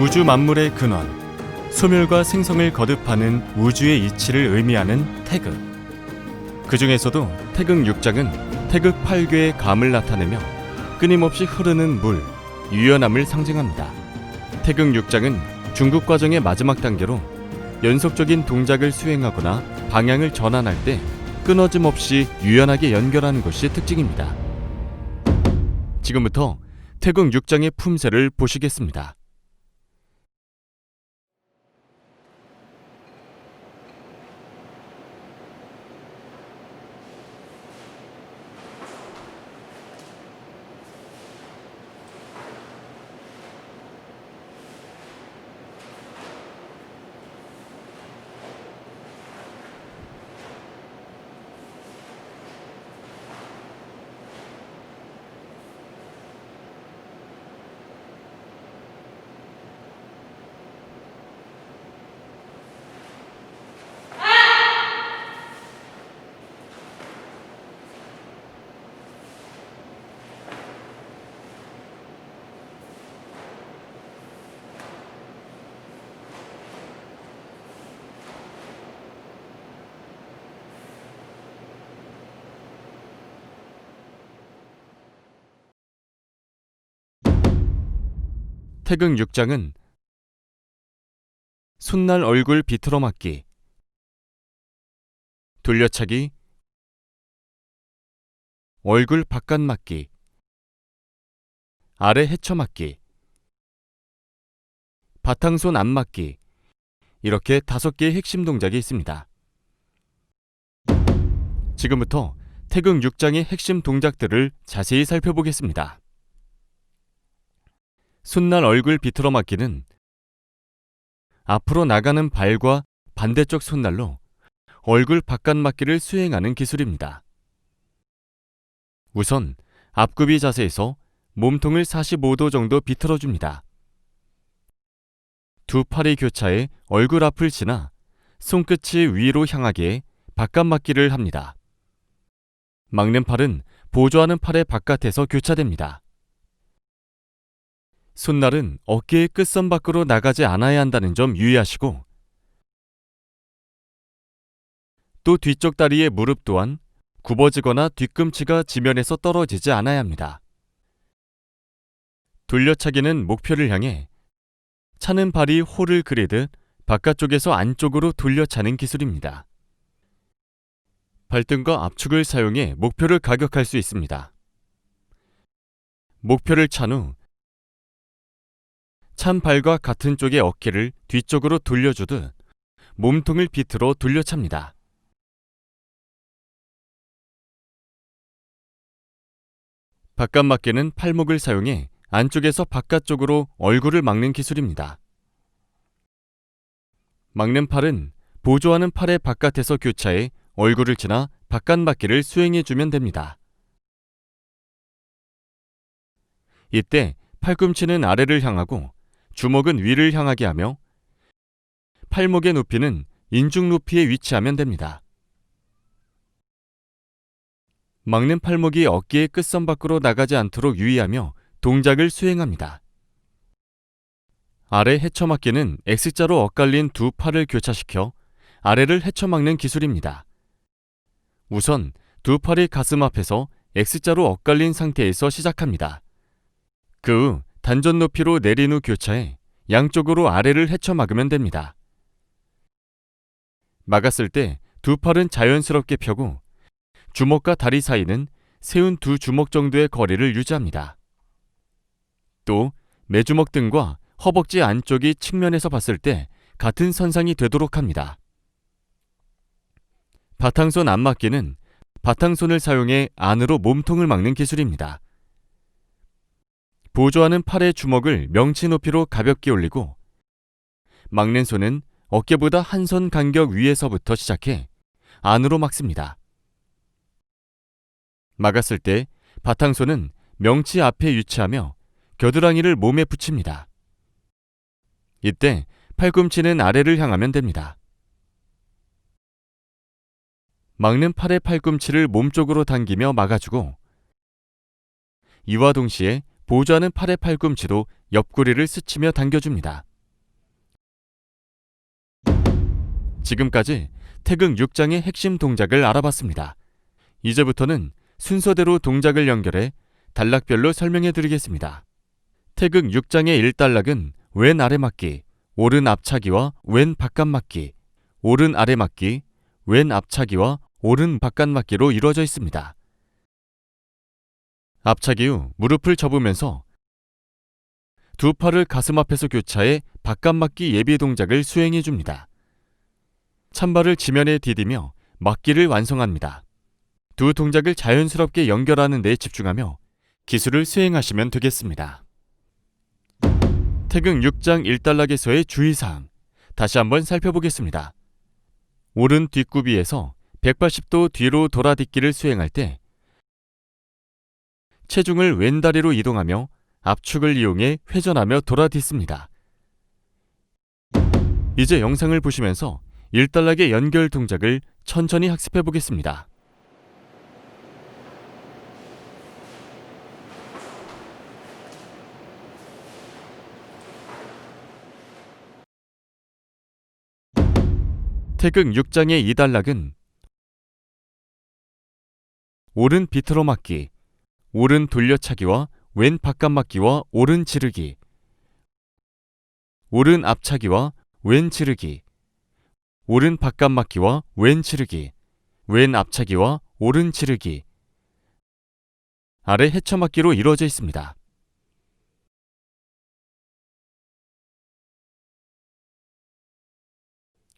우주 만물의 근원, 소멸과 생성을 거듭하는 우주의 이치를 의미하는 태극. 그 중에서도 태극 6장은 태극 8괴의 감을 나타내며 끊임없이 흐르는 물, 유연함을 상징합니다. 태극 6장은 중국 과정의 마지막 단계로 연속적인 동작을 수행하거나 방향을 전환할 때 끊어짐 없이 유연하게 연결하는 것이 특징입니다. 지금부터 태극 6장의 품새를 보시겠습니다. 태극 6장은 손날 얼굴 비틀어 맞기, 돌려차기, 얼굴 바깥 맞기, 아래 헤쳐 맞기, 바탕손 안 맞기, 이렇게 다섯 개의 핵심 동작이 있습니다. 지금부터 태극 6장의 핵심 동작들을 자세히 살펴보겠습니다. 손날 얼굴 비틀어 맞기는 앞으로 나가는 발과 반대쪽 손날로 얼굴 바깥 맞기를 수행하는 기술입니다. 우선 앞굽이 자세에서 몸통을 45도 정도 비틀어 줍니다. 두 팔이 교차해 얼굴 앞을 지나 손끝이 위로 향하게 바깥 맞기를 합니다. 막는 팔은 보조하는 팔의 바깥에서 교차됩니다. 손날은 어깨의 끝선 밖으로 나가지 않아야 한다는 점 유의하시고 또 뒤쪽 다리의 무릎 또한 굽어지거나 뒤꿈치가 지면에서 떨어지지 않아야 합니다. 돌려차기는 목표를 향해 차는 발이 홀을 그리듯 바깥쪽에서 안쪽으로 돌려차는 기술입니다. 발등과 압축을 사용해 목표를 가격할 수 있습니다. 목표를 찬 후 찬 발과 같은 쪽의 어깨를 뒤쪽으로 돌려주듯 몸통을 비틀어 돌려찹니다. 바깥 맞기는 팔목을 사용해 안쪽에서 바깥쪽으로 얼굴을 막는 기술입니다. 막는 팔은 보조하는 팔의 바깥에서 교차해 얼굴을 지나 바깥 맞기를 수행해주면 됩니다. 이때 팔꿈치는 아래를 향하고 주먹은 위를 향하게 하며 팔목의 높이는 인중 높이에 위치하면 됩니다. 막는 팔목이 어깨의 끝선 밖으로 나가지 않도록 유의하며 동작을 수행합니다. 아래 헤쳐막기는 X자로 엇갈린 두 팔을 교차시켜 아래를 헤쳐막는 기술입니다. 우선 두 팔이 가슴 앞에서 X자로 엇갈린 상태에서 시작합니다. 그 후 단전 높이로 내린 후 교차해 양쪽으로 아래를 헤쳐 막으면 됩니다. 막았을 때 두 팔은 자연스럽게 펴고 주먹과 다리 사이는 세운 두 주먹 정도의 거리를 유지합니다. 또 매주먹 등과 허벅지 안쪽이 측면에서 봤을 때 같은 선상이 되도록 합니다. 바탕손 안맞기는 바탕손을 사용해 안으로 몸통을 막는 기술입니다. 보조하는 팔의 주먹을 명치 높이로 가볍게 올리고 막는 손은 어깨보다 한 손 간격 위에서부터 시작해 안으로 막습니다. 막았을 때 바탕손은 명치 앞에 위치하며 겨드랑이를 몸에 붙입니다. 이때 팔꿈치는 아래를 향하면 됩니다. 막는 팔의 팔꿈치를 몸쪽으로 당기며 막아주고 이와 동시에 보좌는 팔의 팔꿈치로 옆구리를 스치며 당겨줍니다. 지금까지 태극 6장의 핵심 동작을 알아봤습니다. 이제부터는 순서대로 동작을 연결해 단락별로 설명해 드리겠습니다. 태극 6장의 1단락은 왼 아래 맞기, 오른 앞차기와 왼 바깥 맞기, 오른 아래 맞기, 왼 앞차기와 오른 바깥 맞기로 이루어져 있습니다. 앞차기 후 무릎을 접으면서 두 팔을 가슴 앞에서 교차해 바깥 맞기 예비 동작을 수행해 줍니다. 찬발을 지면에 디디며 맞기를 완성합니다. 두 동작을 자연스럽게 연결하는 데 집중하며 기술을 수행하시면 되겠습니다. 태극 6장 1단락에서의 주의사항 다시 한번 살펴보겠습니다. 오른 뒷구비에서 180도 뒤로 돌아딛기를 수행할 때 체중을 왼다리로 이동하며 압축을 이용해 회전하며 돌아딛습니다. 이제 영상을 보시면서 1단락의 연결 동작을 천천히 학습해 보겠습니다. 태극 6장의 2단락은 오른 비트로 맞기, 오른 돌려차기와 왼 바깥 맞기와 오른 지르기, 오른 앞차기와 왼 지르기, 오른 바깥 맞기와 왼 지르기, 왼 앞차기와 오른 지르기, 아래 헤쳐맞기로 이루어져 있습니다.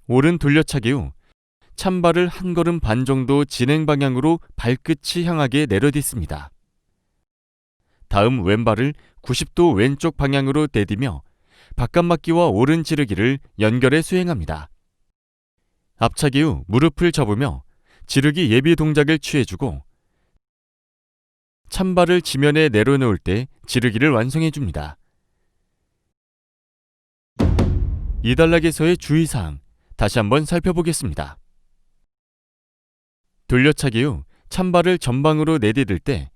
오른 돌려차기 후 찬발을 한 걸음 반 정도 진행 방향으로 발끝이 향하게 내려딛습니다. 다음 왼발을 90도 왼쪽 방향으로 내디며 바깥맞기와 오른 지르기를 연결해 수행합니다. 앞차기 후 무릎을 접으며 지르기 예비 동작을 취해주고 찬발을 지면에 내려놓을 때 지르기를 완성해 줍니다. 이 단락에서의 주의사항 다시 한번 살펴보겠습니다. 돌려차기 후 찬발을 전방으로 내디딜 때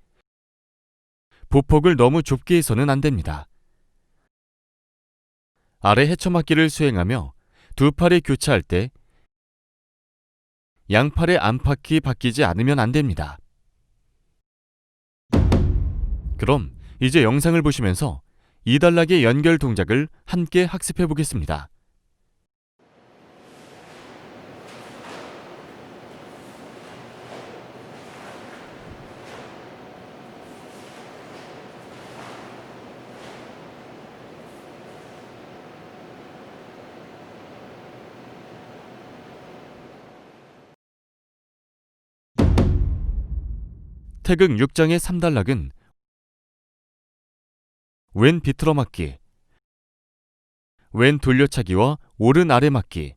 보폭을 너무 좁게 해서는 안 됩니다. 아래 헤쳐맞기를 수행하며 두 팔이 교차할 때 양팔의 안팎이 바뀌지 않으면 안 됩니다. 그럼 이제 영상을 보시면서 이 단락의 연결 동작을 함께 학습해 보겠습니다. 태극 6장의 3단락은 왼 비틀어 맞기, 왼 돌려차기와 오른 아래 맞기,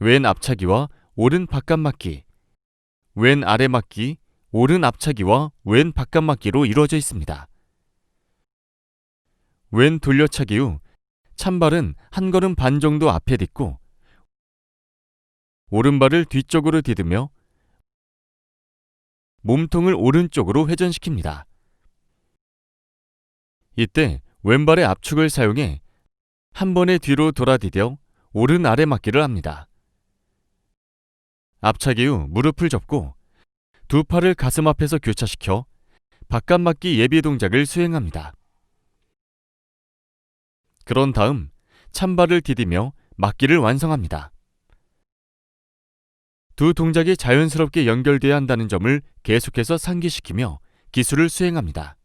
왼 앞차기와 오른 바깥 맞기, 왼 아래 맞기, 오른 앞차기와 왼 바깥 맞기로 이루어져 있습니다. 왼 돌려차기 후 찬발은 한 걸음 반 정도 앞에 딛고 오른발을 뒤쪽으로 디디며 몸통을 오른쪽으로 회전시킵니다. 이때 왼발의 압축을 사용해 한 번에 뒤로 돌아디뎌 오른 아래 맞기를 합니다. 앞차기 후 무릎을 접고 두 팔을 가슴 앞에서 교차시켜 바깥 맞기 예비 동작을 수행합니다. 그런 다음 찬발을 디디며 맞기를 완성합니다. 두 동작이 자연스럽게 연결돼야 한다는 점을 계속해서 상기시키며 기술을 수행합니다.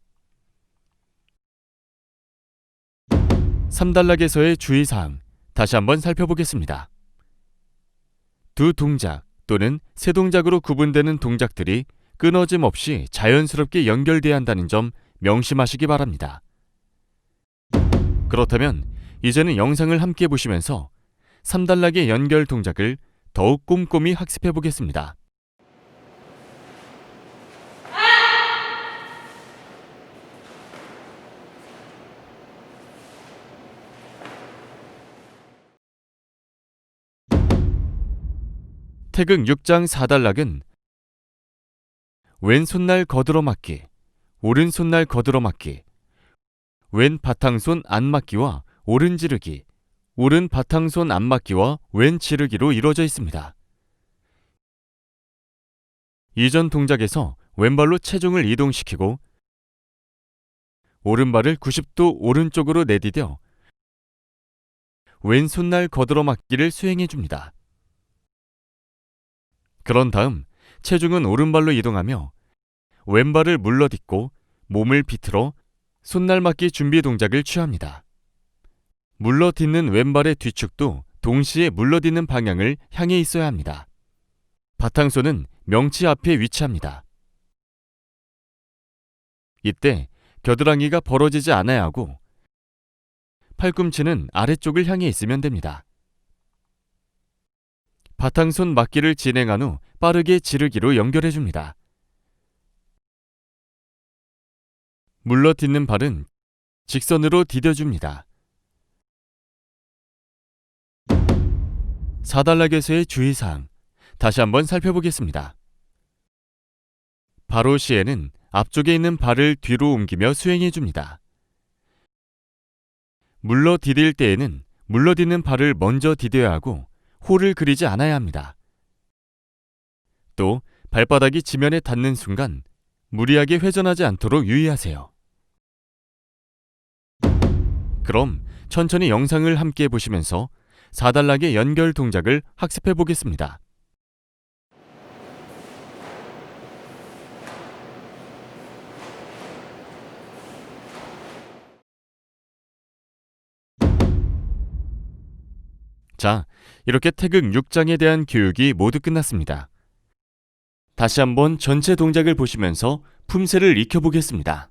3단락에서의 주의사항 다시 한번 살펴보겠습니다. 두 동작 또는 세 동작으로 구분되는 동작들이 끊어짐 없이 자연스럽게 연결돼야 한다는 점 명심하시기 바랍니다. 그렇다면 이제는 영상을 함께 보시면서 3단락의 연결 동작을 더욱 꼼꼼히 학습해 보겠습니다. 태극 6장 4단락은 왼손날 거들어 맞기, 오른손날 거들어 맞기, 왼 바탕손 안 맞기와 오른 지르기, 오른 바탕손 앞막기와 왼 지르기로 이루어져 있습니다. 이전 동작에서 왼발로 체중을 이동시키고 오른발을 90도 오른쪽으로 내디뎌 왼손날 거들어 맞기를 수행해 줍니다. 그런 다음 체중은 오른발로 이동하며 왼발을 물러딛고 몸을 비틀어 손날 맞기 준비 동작을 취합니다. 물러딛는 왼발의 뒤축도 동시에 물러딛는 방향을 향해 있어야 합니다. 바탕손은 명치 앞에 위치합니다. 이때 겨드랑이가 벌어지지 않아야 하고 팔꿈치는 아래쪽을 향해 있으면 됩니다. 바탕손 맞기를 진행한 후 빠르게 지르기로 연결해 줍니다. 물러딛는 발은 직선으로 디뎌줍니다. 사달락에서의 주의사항 다시 한번 살펴보겠습니다. 바로 시에는 앞쪽에 있는 발을 뒤로 옮기며 수행해 줍니다. 물러 디딜 때에는 물러딛는 발을 먼저 디뎌야 하고 홀을 그리지 않아야 합니다. 또 발바닥이 지면에 닿는 순간 무리하게 회전하지 않도록 유의하세요. 그럼 천천히 영상을 함께 보시면서 사달락의 연결 동작을 학습해 보겠습니다. 자, 이렇게 태극 6장에 대한 교육이 모두 끝났습니다. 다시 한번 전체 동작을 보시면서 품새를 익혀보겠습니다.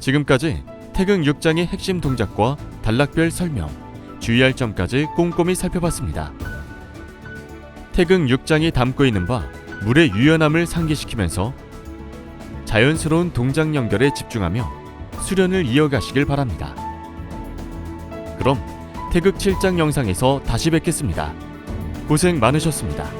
지금까지 태극 6장의 핵심 동작과 단락별 설명, 주의할 점까지 꼼꼼히 살펴봤습니다. 태극 6장이 담고 있는 바 물의 유연함을 상기시키면서 자연스러운 동작 연결에 집중하며 수련을 이어가시길 바랍니다. 그럼 태극 7장 영상에서 다시 뵙겠습니다. 고생 많으셨습니다.